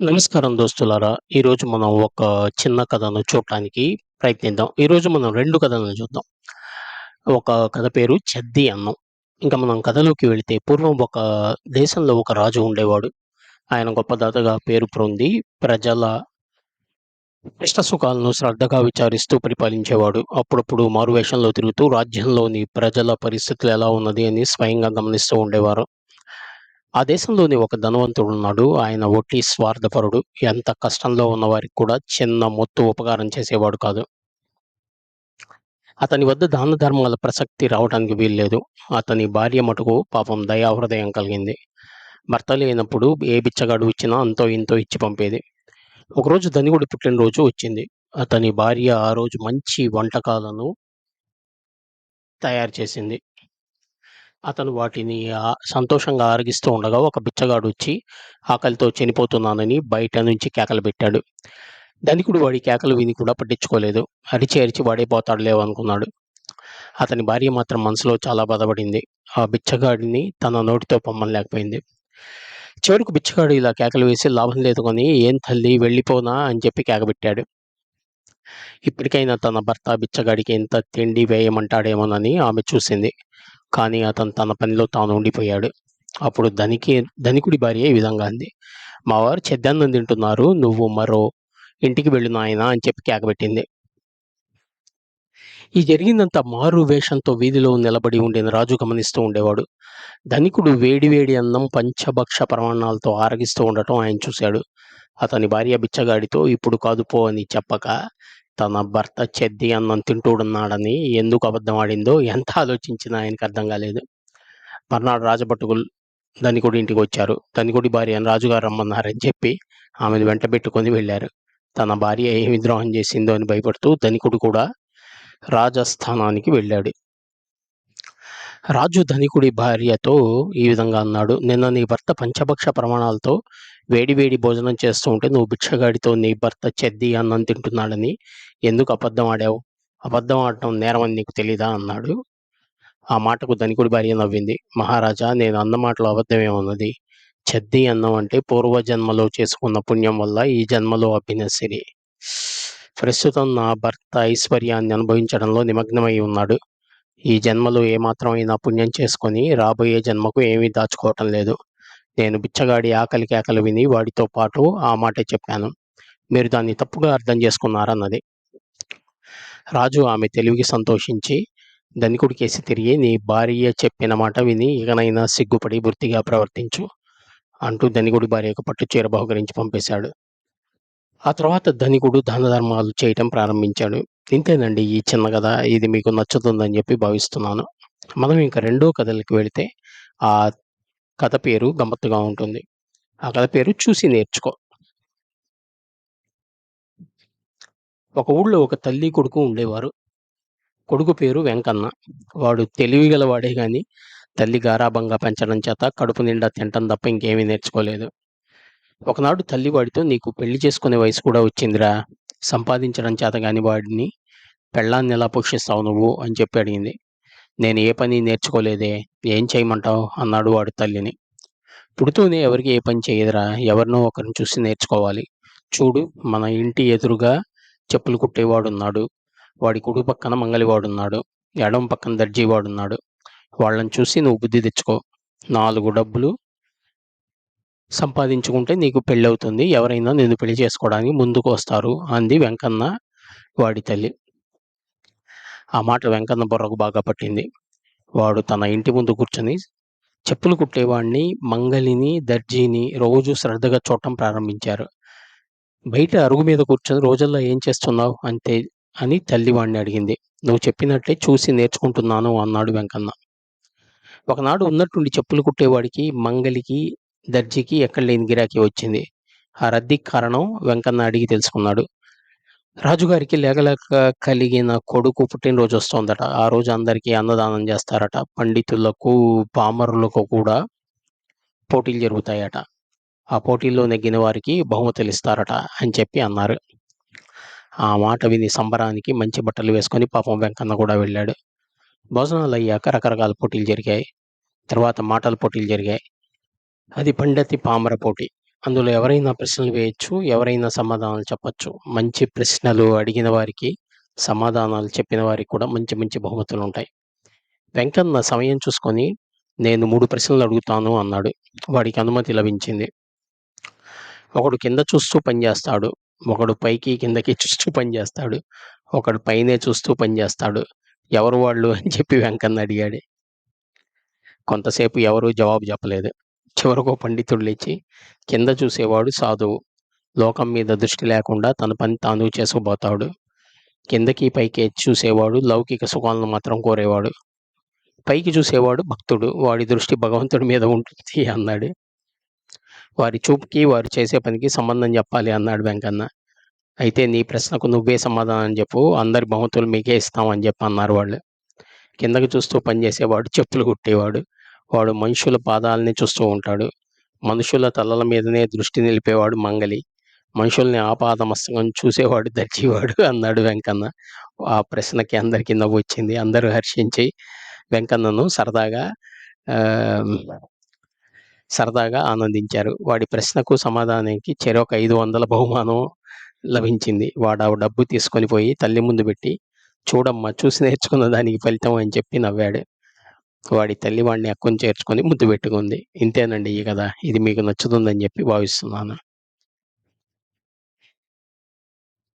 నమస్కారం దోస్తులారా! ఈరోజు మనం ఒక చిన్న కథను చూడటానికి ప్రయత్నిద్దాం. ఈరోజు మనం రెండు కథలను చూద్దాం. ఒక కథ పేరు 'చెద్ది అన్నం'. ఇంకా మనం కథలోకి వెళితే పూర్వం ఒక దేశంలో ఒక రాజు ఉండేవాడు. ఆయన గొప్పదాతగా పేరు పొంది ప్రజల ఇష్ట సుఖాలను శ్రద్ధగా విచారిస్తూ పరిపాలించేవాడు. అప్పుడప్పుడు మారువేషంలో తిరుగుతూ రాజ్యంలోని ప్రజల పరిస్థితులు ఎలా ఉన్నది అని స్వయంగా గమనిస్తూ ఉండేవారు. ఆ దేశంలోని ఒక ధనవంతుడు ఉన్నాడు ఆయన ఒట్టి స్వార్థపరుడు. ఎంత కష్టంలో ఉన్నవారికి కూడా చిన్న మొత్తు ఉపకారం చేసేవాడు కాదు. అతని వద్ద దాన ధర్మాల ప్రసక్తి రావటానికి వీల్లేదు. అతని భార్య మటుకు పాపం దయాహృదయం కలిగింది. భర్త లేనప్పుడు ఏ బిచ్చగాడు ఇచ్చినా అంతో ఇంతో ఇచ్చి పంపేది. ఒకరోజు ధనికుడి పుట్టినరోజు వచ్చింది. అతని భార్య ఆ రోజు మంచి వంటకాలను తయారు చేసింది. అతను వాటిని సంతోషంగా ఆరగిస్తూ ఉండగా ఒక బిచ్చగాడు వచ్చి ఆకలితో చనిపోతున్నానని బయట నుంచి కేకలు పెట్టాడు. ధనికుడు వాడి కేకలు విని కూడా పట్టించుకోలేదు. అరిచి అరిచి వాడే పోతాడులే అతని భార్య మాత్రం మనసులో చాలా బాధపడింది. ఆ బిచ్చగాడిని తన నోటితో పొమ్మలేకపోయింది చివరకు బిచ్చగాడు ఇలా కేకలు వేసి లాభం లేదు గానీ "ఏం తల్లి వెళ్ళిపోనా" అని చెప్పి కేకబెట్టాడు. ఇప్పటికైనా తన భర్త బిచ్చగాడికి ఎంత తిండి వేయమంటాడేమోనని ఆమె చూసింది. కానీ అతను తన పనిలో తాను ఉండిపోయాడు. అప్పుడు ధనికి ధనికుడి భార్య ఈ విధంగా అంది. మావారు చెద్దన్నం తింటున్నారు. నువ్వు మరో ఇంటికి వెళ్ళు నాయనా" అని చెప్పి కేకబెట్టింది. ఈ జరిగిందంతా మారు వేషంతో వీధిలో నిలబడి ఉండిన రాజు గమనిస్తూ ఉండేవాడు. ధనికుడు వేడి వేడి అన్నం పంచభక్ష ప్రమాణాలతో ఆరగిస్తూ ఉండటం ఆయన చూశాడు. అతని భార్య బిచ్చగాడితో "ఇప్పుడు కాదు పో" అని చెప్పక తన భర్త చెద్ది అన్నం తింటూడున్నాడని ఎందుకు అబద్ధం ఆడిందో ఎంత ఆలోచించినా ఆయనకి అర్థం కాలేదు. మర్నాడు రాజభటుకులు ధనికుడి ఇంటికి వచ్చారు. ధనికుడి భార్య రాజుగారు రమ్మన్నారని చెప్పి ఆమెను వెంట పెట్టుకొని వెళ్ళారు. తన భార్య ఏమి ద్రోహం చేసిందో అని భయపడుతూ ధనికుడు కూడా రాజస్థానానికి వెళ్ళాడు. రాజు ధనికుడి భార్యతో ఈ విధంగా అన్నాడు. "నిన్న నీ భర్త పంచభక్ష ప్రమాణాలతో వేడి వేడి భోజనం చేస్తూ ఉంటే నువ్వు బిచ్చగాడితో నీ భర్త చెద్ది అన్నం తింటున్నాడని ఎందుకు అబద్ధం ఆడావు? అబద్ధం ఆడటం నేరమని నీకు తెలీదా?" అన్నాడు. ఆ మాటకు ధనికుడి భార్య నవ్వింది. "మహారాజా నేను అన్న మాటలో అబద్ధమేమున్నది? చెద్ది అన్నం అంటే పూర్వజన్మలో చేసుకున్న పుణ్యం వల్ల ఈ జన్మలో అభినసిరి ప్రస్తుతం నా భర్త ఐశ్వర్యాన్ని అనుభవించడంలో నిమగ్నమై ఉన్నాడు. ఈ జన్మలో ఏమాత్రం అయినా పుణ్యం చేసుకొని రాబోయే జన్మకు ఏమీ దాచుకోవటం లేదు. నేను బిచ్చగాడి ఆకలి కేకలు విని వాడితో పాటు ఆ మాటే చెప్పాను. మీరు దాన్ని తప్పుగా అర్థం చేసుకున్నారన్నది. రాజు ఆమె తెలివికి సంతోషించి ధనికుడికేసి తిరిగి "నీ భార్య చెప్పిన మాట విని ఇకనైనా సిగ్గుపడి వృత్తిగా ప్రవర్తించు" అంటూ ధనికుడి భార్యకు పట్టుచీర బహుకరించి పంపేశాడు. ఆ తర్వాత ధనికుడు దాన ధర్మాలు చేయటం ప్రారంభించాడు. ఇంతేనండి ఈ చిన్న కథ. ఇది మీకు నచ్చుతుందని చెప్పి భావిస్తున్నాను. మనం ఇంకా రెండో కథలకు వెళితే ఆ కథ పేరు గమ్మత్తుగా ఉంటుంది. ఆ కథ పేరు 'చూసి నేర్చుకో'. ఒక ఊళ్ళో ఒక తల్లి, కొడుకు ఉండేవారు. కొడుకు పేరు వెంకన్న. వాడు తెలివిగల వాడే కానీ తల్లి గారాభంగా పెంచడం చేత కడుపు నిండా తింటం తప్ప ఇంకేమీ నేర్చుకోలేదు. ఒకనాడు తల్లి వాడితో "నీకు పెళ్ళి చేసుకునే వయసు కూడా వచ్చిందిరా. సంపాదించడం చేత కానీ వాడిని పెళ్ళాన్ని ఎలా పోషిస్తావు నువ్వు" అని చెప్పి అడిగింది. "నేను ఏ పని నేర్చుకోలేదే. ఏం చేయమంటావు అన్నాడు వాడి తల్లిని. "పుడుతూనే ఎవరికి ఏ పని చేయదురా ఎవరినో ఒకరిని చూసి నేర్చుకోవాలి. చూడు మన ఇంటి ఎదురుగా చెప్పులు కుట్టేవాడున్నాడు. వాడి కుడి పక్కన మంగలివాడున్నాడు. ఎడమ పక్కన దర్జీవాడున్నాడు. వాళ్ళని చూసి నువ్వు బుద్ధి తెచ్చుకో. నాలుగు డబ్బులు సంపాదించుకుంటే నీకు పెళ్ళవుతుంది. ఎవరైనా నిన్ను పెళ్ళి చేసుకోవడానికి ముందుకు వస్తారు" అంది వెంకన్న వాడి తల్లి. ఆ మాట వెంకన్న బుర్రకు బాగా పట్టింది. వాడు తన ఇంటి ముందు కూర్చొని చెప్పులు కుట్టేవాడిని, మంగలిని, దర్జీని రోజు శ్రద్ధగా చూడటం ప్రారంభించారు. బయట అరుగు మీద కూర్చొని రోజుల్లో ఏం చేస్తున్నావు అంతే అని తల్లి అడిగింది. "నువ్వు చెప్పినట్టే చూసి నేర్చుకుంటున్నాను" అన్నాడు వెంకన్న. ఒకనాడు ఉన్నట్టుండి చెప్పులు కుట్టేవాడికి, మంగలికి, దర్జీకి ఎక్కడ లేని గిరాకీ వచ్చింది. ఆ రద్దీకి కారణం వెంకన్న అడిగి తెలుసుకున్నాడు. రాజుగారికి లేగలేక కలిగిన కొడుకు పుట్టినరోజు వస్తోందట. ఆ రోజు అందరికీ అన్నదానం చేస్తారట. పండితులకు, పామరులకు కూడా పోటీలు జరుగుతాయట. ఆ పోటీల్లో నెగ్గిన వారికి బహుమతులిస్తారట అని చెప్పి అన్నారు. ఆ మాట విని సంబరానికి మంచి బట్టలు వేసుకొని పాపం వెంకన్న కూడా వెళ్ళాడు. భోజనాలయ్యాక రకరకాల పోటీలు జరిగాయి. తర్వాత మాటల పోటీలు జరిగాయి. అది పండతి పామర పోటీ. అందులో ఎవరైనా ప్రశ్నలు వేయొచ్చు. ఎవరైనా సమాధానాలు చెప్పొచ్చు. మంచి ప్రశ్నలు అడిగిన వారికి, సమాధానాలు చెప్పిన వారికి కూడా మంచి మంచి బహుమతులుంటాయి. వెంకన్న సమయం చూసుకొని నేను 3 ప్రశ్నలు అడుగుతాను అన్నాడు. వాడికి అనుమతి లభించింది. ఒకడు కింద చూస్తూ పనిచేస్తాడు. ఒకడు పైకి, కిందకి చూస్తూ పనిచేస్తాడు. ఒకడు పైనే చూస్తూ పనిచేస్తాడు. ఎవరు వాళ్ళు అని చెప్పి వెంకన్న అడిగాడు. కొంతసేపు ఎవరూ జవాబు చెప్పలేదు. చివరకు పండితుడు లేచి కింద చూసేవాడు సాధువు. లోకం మీద దృష్టి లేకుండా తన పని తాను చేసుకుపోతాడు. కిందకి పైకి చూసేవాడు లౌకిక సుఖాలను మాత్రం కోరేవాడు. పైకి చూసేవాడు భక్తుడు. వాడి దృష్టి భగవంతుడి మీద ఉంటుంది అన్నాడు. వారి చూపుకి, వారు చేసే పనికి సంబంధం చెప్పాలి అన్నాడు వెంకన్న. అయితే నీ ప్రశ్నకు నువ్వే సమాధానం చెప్పు. అందరి బహుమతులు మీకే ఇస్తామని చెప్పి అన్నారు వాళ్ళు. కిందకి చూస్తూ పనిచేసేవాడు చెప్పులు కుట్టేవాడు. వాడు మనుషుల పాదాలని చూస్తూ ఉంటాడు. మనుషుల తలల మీదనే దృష్టి నిలిపేవాడు మంగలి. మనుషుల్ని ఆపాదమస్తకం చూసేవాడు దర్జీవాడు అన్నాడు వెంకన్న. ఆ ప్రశ్నకి అందరికీ నవ్వు వచ్చింది అందరూ హర్షించి వెంకన్నను సరదాగా సరదాగా ఆనందించారు. వాడి ప్రశ్నకు సమాధానానికి చెరొక 500 బహుమానం లభించింది. వాడు ఆ డబ్బు తీసుకొని పోయి తల్లి ముందు పెట్టి చూడమ్మా చూసి నేర్చుకున్న దానికి ఫలితం అని చెప్పి నవ్వాడు. వాడి తల్లి వాడిని అక్కున చేర్చుకొని ముద్దు పెట్టుకుంది. ఇంతేనండి ఈ కథ. ఇది మీకు నచ్చుతుందని చెప్పి భావిస్తున్నాను.